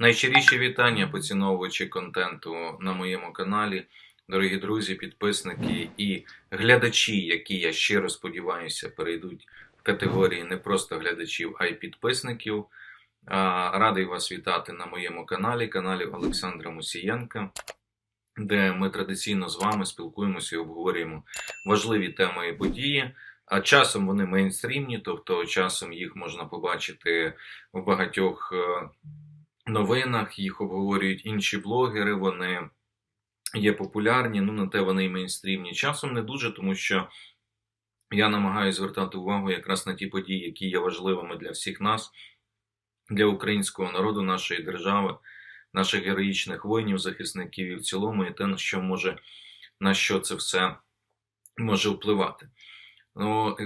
Найщиріші вітання поціновувачі контенту на моєму каналі, дорогі друзі, підписники і глядачі, які я щиро сподіваюся перейдуть в категорії не просто глядачів, а й підписників. Радий вас вітати на моєму каналі, каналі Олександра Мусієнка, де ми традиційно з вами спілкуємося і обговорюємо важливі теми і події. А часом вони мейнстрімні, тобто часом їх можна побачити в багатьох е, новинах, їх обговорюють інші блогери, вони є популярні, ну на те вони і мейнстрімні. Часом не дуже, тому що я намагаюся звертати увагу якраз на ті події, які є важливими для всіх нас, для українського народу, нашої держави, наших героїчних воїнів, захисників і в цілому, і те, на що може на що це все може впливати. Ну,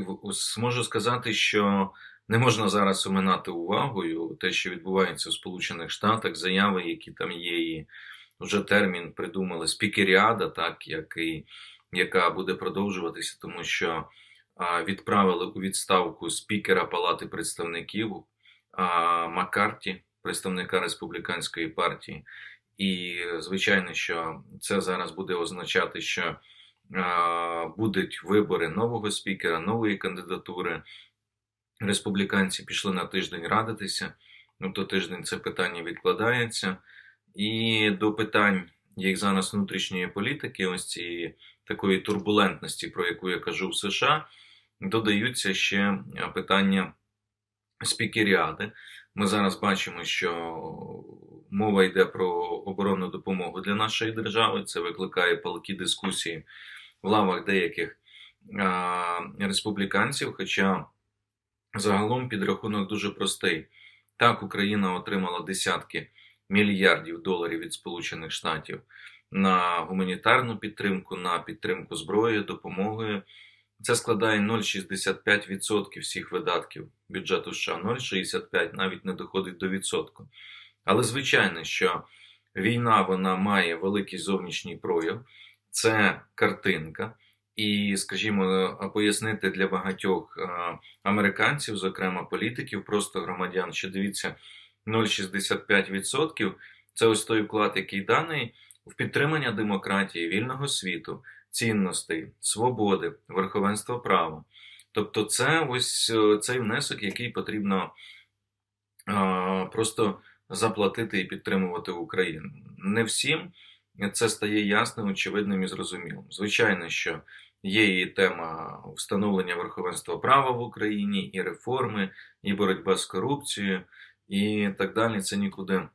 можу сказати, що не можна зараз оминати увагою те, що відбувається в Сполучених Штатах, заяви, які там є, і вже термін придумали спікеріада, так який, яка буде продовжуватися, тому що а, відправили у відставку спікера Палати представників а, Маккарті, представника республіканської партії. І звичайно, що це зараз буде означати, що будуть вибори нового спікера, нової кандидатури. Республіканці пішли на тиждень радитися. Ну, то тиждень це питання відкладається. І до питань, як зараз внутрішньої політики, ось цієї такої турбулентності, про яку я кажу в США, додаються ще питання спікеріади. Ми зараз бачимо, що мова йде про оборонну допомогу для нашої держави. Це викликає палкі дискусії в лавах деяких а, республіканців. Хоча загалом підрахунок дуже простий. Так, Україна отримала десятки мільярдів доларів від Сполучених Штатів на гуманітарну підтримку, на підтримку зброї, допомогою. Це складає 0,65% всіх видатків бюджету США, 0,65 навіть не доходить до відсотку. Але звичайно, що війна вона має великий зовнішній прояв, це картинка. І, скажімо, пояснити для багатьох американців, зокрема політиків, просто громадян, що дивіться, 0,65% це ось той вклад, який даний в підтримання демократії, вільного світу, цінностей, свободи, верховенства права. Тобто, це ось е, цей внесок, який потрібно просто заплатити і підтримувати Україну. Не всім це стає ясним, очевидним і зрозумілим. Звичайно, що є і тема встановлення верховенства права в Україні, і реформи, і боротьба з корупцією, і так далі. Це нікуди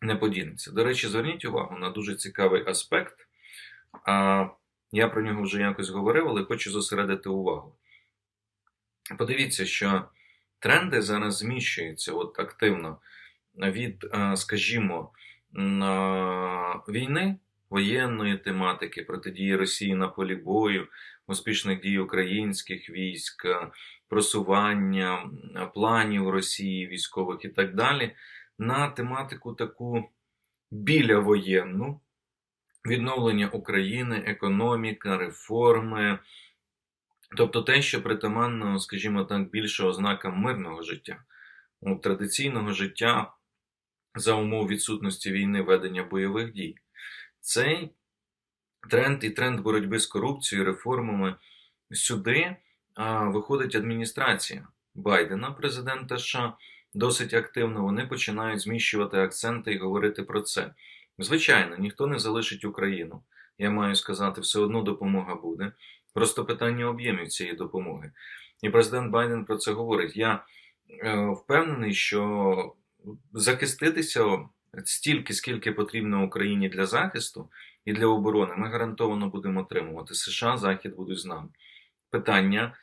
не подінеться. До речі, зверніть увагу на дуже цікавий аспект. Я про нього вже якось говорив, але хочу зосередити увагу. Подивіться, що тренди зараз зміщуються от активно від, скажімо, війни, воєнної тематики, протидії Росії на полі бою, успішних дій українських військ, просування планів Росії, військових і так далі, на тематику таку біля-воєнну, відновлення України, економіка, реформи. Тобто те, що притаманно, скажімо так, більше ознакам мирного життя, традиційного життя за умов відсутності війни ведення бойових дій. Цей тренд і тренд боротьби з корупцією, реформами сюди а, виходить адміністрація Байдена, президента США, досить активно. Вони починають зміщувати акценти і говорити про це. Звичайно, ніхто не залишить Україну. Я маю сказати, все одно допомога буде. Просто питання об'ємів цієї допомоги. І президент Байден про це говорить. Я е, впевнений, що захиститися стільки, скільки потрібно Україні для захисту і для оборони, ми гарантовано будемо отримувати. США, Захід будуть з нами. Питання.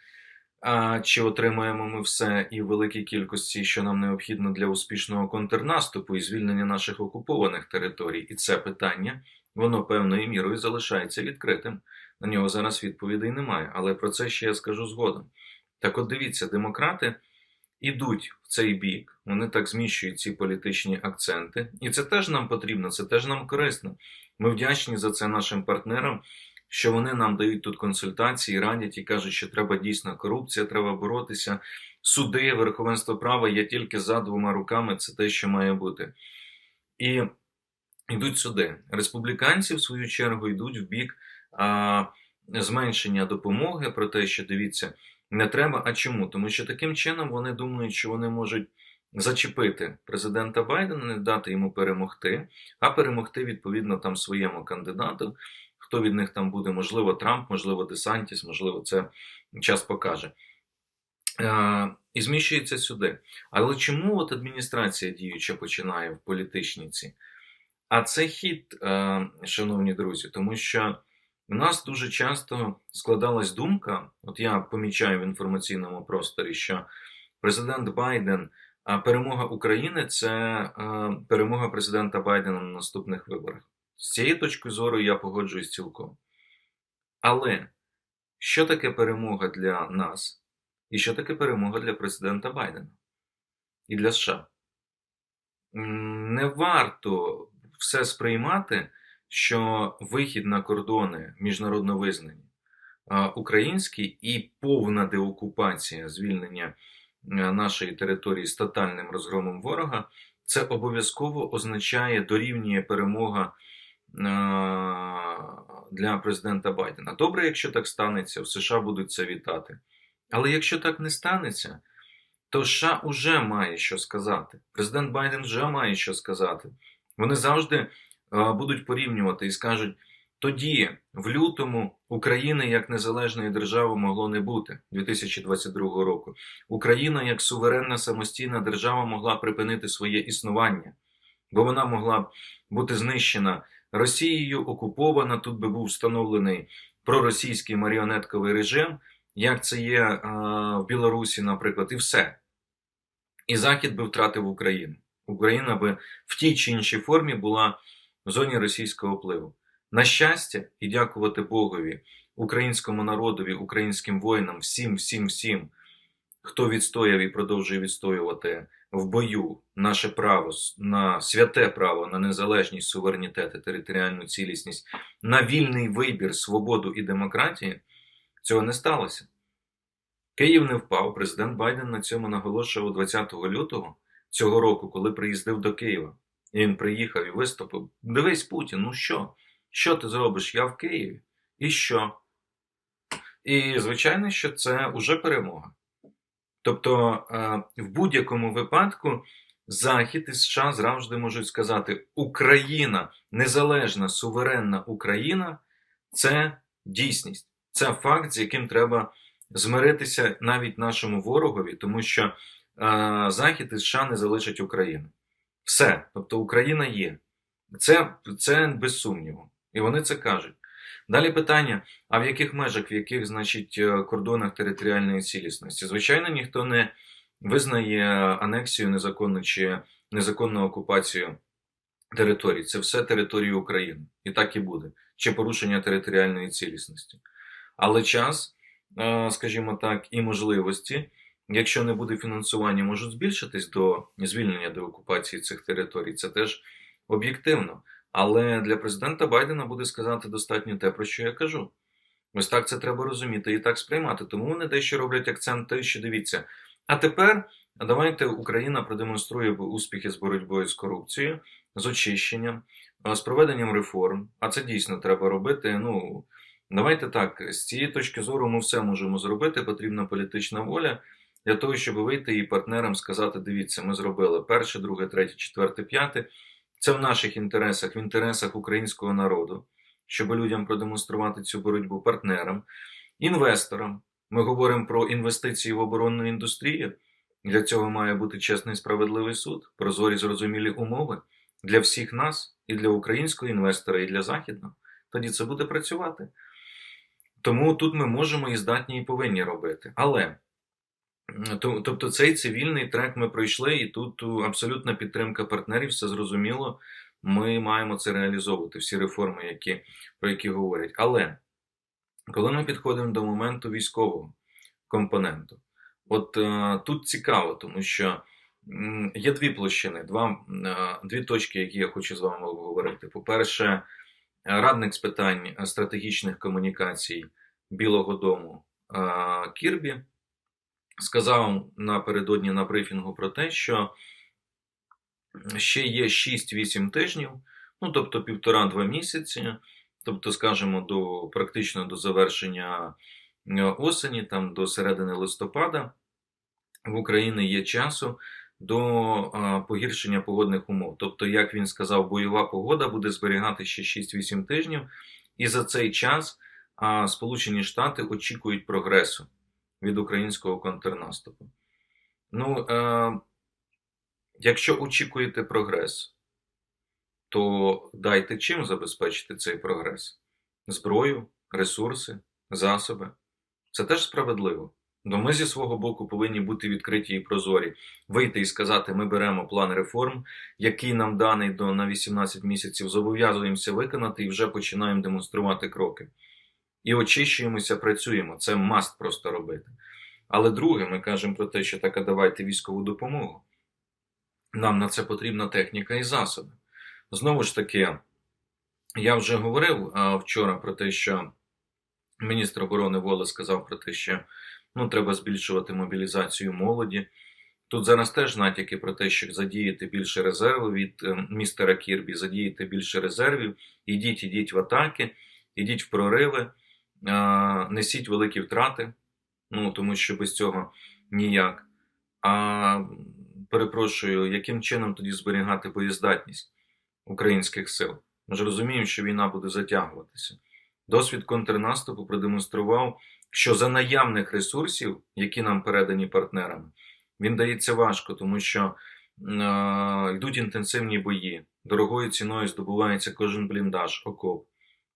А чи отримаємо ми все і в великій кількості, що нам необхідно для успішного контрнаступу і звільнення наших окупованих територій? І це питання, воно певною мірою залишається відкритим. На нього зараз відповідей немає. Але про це ще я скажу згодом. Так от дивіться, демократи ідуть в цей бік, вони так зміщують ці політичні акценти. І це теж нам потрібно, це теж нам корисно. Ми вдячні за це нашим партнерам, що вони нам дають тут консультації, радять і кажуть, що треба дійсно корупція, треба боротися. Суди, верховенство права є тільки за двома руками, це те, що має бути. і йдуть сюди. Республіканці, в свою чергу, йдуть в бік а, зменшення допомоги, про те, що дивіться, не треба. А чому? Тому що таким чином вони думають, що вони можуть зачепити президента Байдена, не дати йому перемогти, а перемогти відповідно там своєму кандидату. Хто від них там буде, можливо, Трамп, можливо, Десантіс, можливо, це час покаже. Е, І зміщується сюди. Але чому от адміністрація діюча починає в політичніці? А це хід, е, шановні друзі, тому що у нас дуже часто складалась думка, от я помічаю в інформаційному просторі, що президент Байден, перемога України це перемога президента Байдена на наступних виборах. З цієї точки зору я погоджуюсь цілком. Але що таке перемога для нас? І що таке перемога для президента Байдена і для США? Не варто все сприймати, що вихід на кордони міжнародно визнані українські і повна деокупація звільнення е, нашої території з тотальним розгромом ворога, це обов'язково означає дорівнює перемога е, для президента Байдена. Добре, якщо так станеться, в США будуть це вітати. Але якщо так не станеться, то США вже має що сказати. Президент Байден вже має що сказати. Вони завжди будуть порівнювати і скажуть: тоді, в лютому, України як незалежної держави могло не бути 2022 року. Україна як суверенна самостійна держава могла припинити своє існування, бо вона могла бути знищена Росією, окупована. Тут би був встановлений проросійський маріонетковий режим, як це є е, в Білорусі, наприклад, і все. І Захід би втратив Україну. Україна би в тій чи іншій формі була зоні російського впливу. На щастя, і дякувати Богові, українському народові, українським воїнам, всім, всім, всім, хто відстояв і продовжує відстоювати в бою наше право на святе право на незалежність, суверенітет і територіальну цілісність, на вільний вибір, свободу і демократію, цього не сталося. Київ не впав. Президент Байден на цьому наголошував 20 лютого цього року, коли приїздив до Києва. Він приїхав і виступив. Дивись, Путін, ну що? Що ти зробиш? Я в Києві. І що? І, звичайно, що це уже перемога. Тобто, в будь-якому випадку Захід і США завжди можуть сказати: Україна, незалежна, суверенна Україна це дійсність, це факт, з яким треба змиритися навіть нашому ворогові, тому що Захід і США не залишать Україну. Все, тобто Україна є. Це, Це без сумніву. І вони це кажуть. Далі питання: а в яких межах, в яких, значить, е, кордонах територіальної цілісності? Звичайно, ніхто не визнає анексію незаконну чи незаконну окупацію територій. Це все території України. І так і буде. Чи порушення територіальної цілісності. Але час, е, скажімо так, і можливості, якщо не буде фінансування, можуть збільшитись до звільнення до окупації цих територій. Це теж об'єктивно. Але для президента Байдена буде сказати достатньо те, про що я кажу. Ось так це треба розуміти і так сприймати. Тому вони дещо роблять акцент те, що дивіться. А тепер давайте Україна продемонструє успіхи з боротьбою з корупцією, з очищенням, з проведенням реформ. А це дійсно треба робити. Ну давайте так, з цієї точки зору ми все можемо зробити. Потрібна політична воля для того, щоб вийти і партнерам сказати: дивіться, ми зробили перше, друге, третє, четверте, п'яте. Це в наших інтересах, в інтересах українського народу, щоб людям продемонструвати цю боротьбу партнерам, інвесторам. Ми говоримо про інвестиції в оборонну індустрію. Для цього має бути чесний справедливий суд, прозорі зрозумілі умови для всіх нас, і для українського інвестора, і для західного. Тоді це буде працювати. Тому тут ми можемо і здатні, і повинні робити. Але. Тобто цей цивільний трек ми пройшли, і тут абсолютна підтримка партнерів, все зрозуміло. Ми маємо це реалізовувати, всі реформи, які, про які говорять. Але коли ми підходимо до моменту військового компоненту, от е, тут цікаво, тому що є дві площини, два, е, дві точки, які я хочу з вами обговорити. По-перше, радник з питань стратегічних комунікацій Білого Дому е, Кірбі сказав напередодні на брифінгу про те, що ще є 6-8 тижнів, ну тобто півтора-два місяці, тобто, скажімо, до практично до завершення е, осені, там до середини листопада, в Україні є часу до погіршення погодних умов. Тобто, як він сказав, бойова погода буде зберігати ще 6-8 тижнів, і за цей час Сполучені Штати очікують прогресу від українського контрнаступу. Ну, е, якщо очікуєте прогрес, то дайте чим забезпечити цей прогрес: зброю, ресурси, засоби. Це теж справедливо. Но ми зі свого боку повинні бути відкриті і прозорі, вийти і сказати: ми беремо план реформ, який нам даний до на 18 місяців, зобов'язуємося виконати і вже починаємо демонструвати кроки. І очищуємося, працюємо. Це маст просто робити. Але друге, ми кажемо про те, що так, а давайте військову допомогу. Нам на це потрібна техніка і засоби. Знову ж таки, я вже говорив а, вчора про те, що міністр оборони Вола сказав про те, що ну, треба збільшувати мобілізацію молоді. Тут зараз теж натяки про те, що задіяти більше резервів від е, містера Кірбі, задіяти більше резервів, ідіть, ідіть в атаки, ідіть в прориви, несіть великі втрати, ну тому що без цього ніяк. А перепрошую, яким чином тоді зберігати боєздатність українських сил? Ми ж розуміємо, що війна буде затягуватися. Досвід контрнаступу продемонстрував, що за наявних ресурсів, які нам передані партнерами, він дається важко, тому що е, йдуть інтенсивні бої, дорогою ціною здобувається кожен бліндаж, окоп.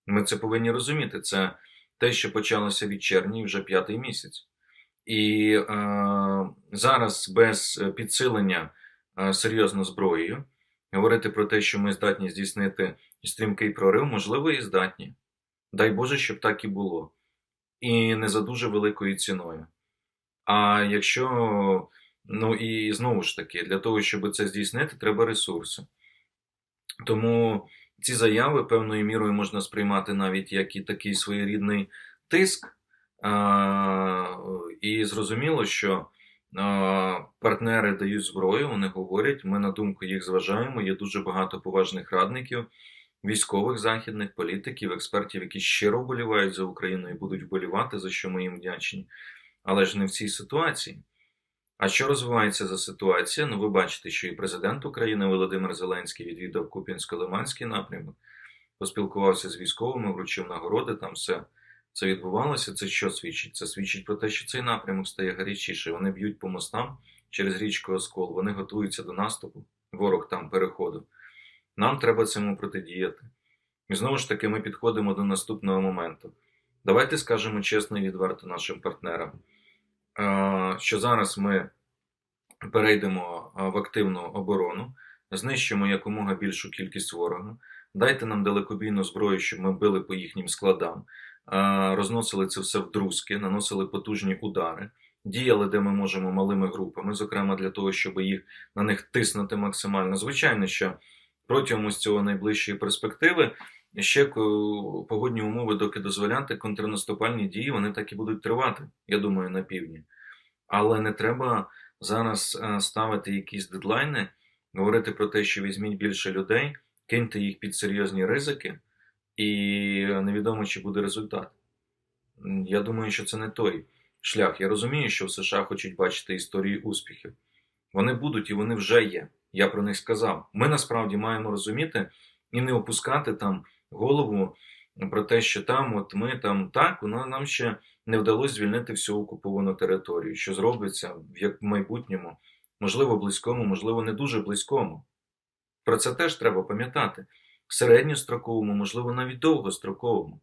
Ми це повинні розуміти. Це те, що почалося від червня, вже п'ятий місяць. І е, зараз без підсилення е, серйозно зброєю говорити про те, що ми здатні здійснити стрімкий прорив, можливо, і здатні. Дай Боже, щоб так і було. І не за дуже великою ціною. А якщо, ну і знову ж таки, для того, щоб це здійснити, треба ресурси. Тому ці заяви певною мірою можна сприймати навіть як і такий своєрідний тиск. І зрозуміло, що партнери дають зброю, вони говорять, ми на думку їх зважаємо. Є дуже багато поважних радників, військових західних політиків, експертів, які щиро вболівають за Україну і будуть вболівати, за що ми їм вдячні. Але ж не в цій ситуації. А що розвивається за ситуація? Ну, ви бачите, що і президент України Володимир Зеленський відвідав Куп'янсько-Лиманський напрямок, поспілкувався з військовими, вручив нагороди, там все це відбувалося. Це що свідчить? Це свідчить про те, що цей напрямок стає гарячіше. Вони б'ють по мостам через річку Оскол, вони готуються до наступу, ворог там переходу. Нам треба цьому протидіяти. І знову ж таки, ми підходимо до наступного моменту. Давайте скажемо чесно і відверто нашим партнерам, що зараз ми перейдемо в активну оборону, знищимо якомога більшу кількість ворога. Дайте нам далекобійну зброю, щоб ми били по їхнім складам, розносили це все в друзки, наносили потужні удари, діяли, де ми можемо малими групами, зокрема для того, щоб їх на них тиснути максимально. Звичайно, що протягом ось цього найближчої перспективи ще погодні умови, доки дозволяти контрнаступальні дії, вони так і будуть тривати, я думаю, на півдні. Але не треба зараз ставити якісь дедлайни, говорити про те, що візьміть більше людей, киньте їх під серйозні ризики, і невідомо, чи буде результат. Я думаю, що це не той шлях. Я розумію, що в США хочуть бачити історії успіхів. Вони будуть і вони вже є. Я про них сказав. Ми насправді маємо розуміти і не опускати там голову про те, що там, от ми там так, воно нам ще не вдалося звільнити всю окуповану територію, що зробиться в майбутньому, можливо, близькому, можливо, не дуже близькому. Про це теж треба пам'ятати. Середньостроковому, можливо, навіть довгостроковому.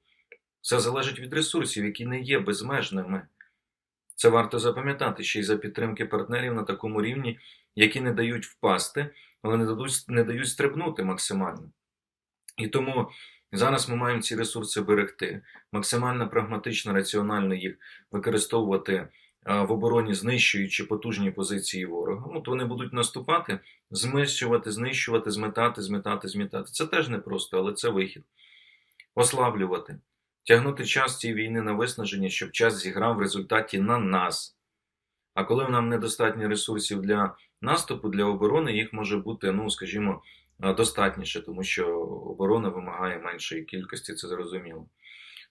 Все залежить від ресурсів, які не є безмежними. Це варто запам'ятати ще й за підтримки партнерів на такому рівні, які не дають впасти, але не дають, не дають стрибнути максимально. І тому зараз ми маємо ці ресурси берегти, максимально прагматично, раціонально їх використовувати в обороні, знищуючи потужні позиції ворога. От вони будуть наступати, знищувати, знищувати, зметати, зметати, змітати. Це теж непросто, але це вихід. Ослаблювати, тягнути час цієї війни на виснаження, щоб час зіграв в результаті на нас. А коли нам недостатньо ресурсів для наступу, для оборони, їх може бути, ну скажімо, е, достатніше, тому що оборона вимагає меншої кількості, це зрозуміло.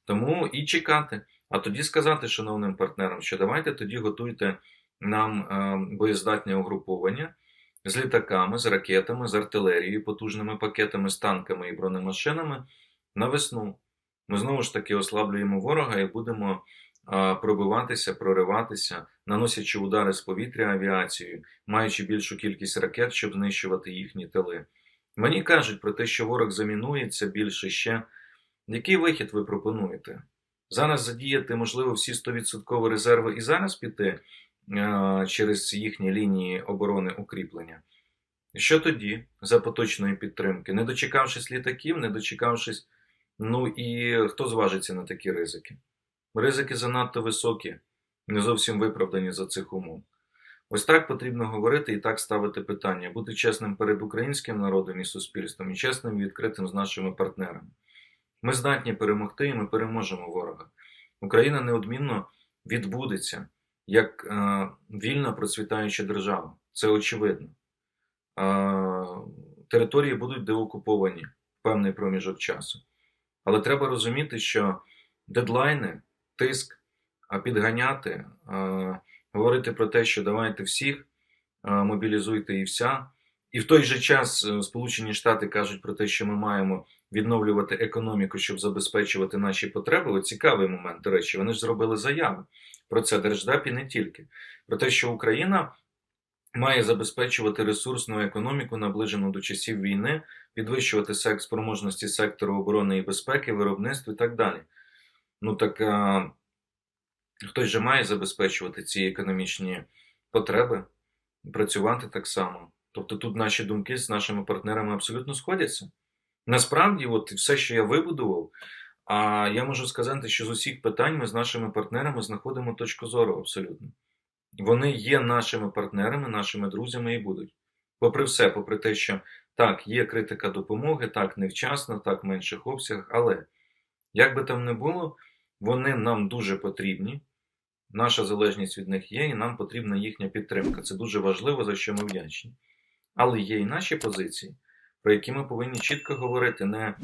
Тому і чекати. А тоді сказати шановним партнерам, що давайте тоді готуйте нам е, боєздатне угруповання з літаками, з ракетами, з артилерією, потужними пакетами, з танками і бронемашинами на весну. Ми знову ж таки ослаблюємо ворога і будемо е, пробиватися, прориватися, наносячи удари з повітря авіацією, маючи більшу кількість ракет, щоб знищувати їхні тили. Мені кажуть про те, що ворог замінується більше ще. Який вихід ви пропонуєте? Зараз задіяти, можливо, всі 100% резерви і зараз піти е, через їхні лінії оборони укріплення. Що тоді за поточної підтримки? Не дочекавшись літаків, не дочекавшись, ну і хто зважиться на такі ризики? Ризики занадто високі, не зовсім виправдані за цих умов. Ось так потрібно говорити і так ставити питання, бути чесним перед українським народом і суспільством, і чесним і відкритим з нашими партнерами. Ми здатні перемогти, і ми переможемо ворога. Україна неодмінно відбудеться як е, вільна процвітаюча держава. Це очевидно. Е, території будуть деокуповані в певний проміжок часу. Але треба розуміти, що дедлайни, тиск, підганяти, е, говорити про те, що давайте всіх е, мобілізуйте і вся. І в той же час е, Сполучені Штати кажуть про те, що ми маємо відновлювати економіку, щоб забезпечувати наші потреби. От цікавий момент, до речі, вони ж зробили заяви про це Держдеп і не тільки. Про те, що Україна має забезпечувати ресурсну економіку, наближену до часів війни, підвищувати спроможності сектору оборони і безпеки, виробництва і так далі. Ну так а, хтось же має забезпечувати ці економічні потреби, працювати так само. Тобто тут наші думки з нашими партнерами абсолютно сходяться. Насправді, от все, що я вибудував, а я можу сказати, що з усіх питань ми з нашими партнерами знаходимо точку зору абсолютно. Вони є нашими партнерами, нашими друзями і будуть. Попри все, попри те, що так, є критика допомоги, так невчасно, так в менших обсягах, але як би там не було, вони нам дуже потрібні. Наша залежність від них є, і нам потрібна їхня підтримка. Це дуже важливо, за що ми вдячні. Але є і наші позиції, про які ми повинні чітко говорити не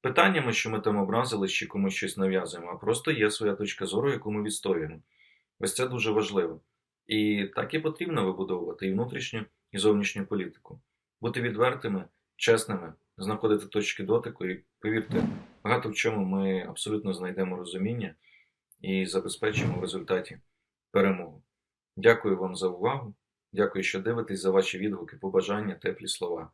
питаннями, що ми там образились чи комусь щось нав'язуємо, а просто є своя точка зору, яку ми відстоюємо. Ось це дуже важливо. І так і потрібно вибудовувати і внутрішню, і зовнішню політику. Бути відвертими, чесними, знаходити точки дотику, і повірте, багато в чому ми абсолютно знайдемо розуміння і забезпечимо в результаті перемогу. Дякую вам за увагу. Дякую, що дивитесь за ваші відгуки, побажання, теплі слова.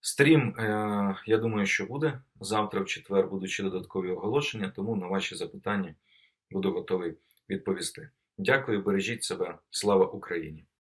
Стрім, е, я думаю, що буде. Завтра, в четвер, будуть ще додаткові оголошення, тому на ваші запитання буду готовий відповісти. Дякую, бережіть себе. Слава Україні!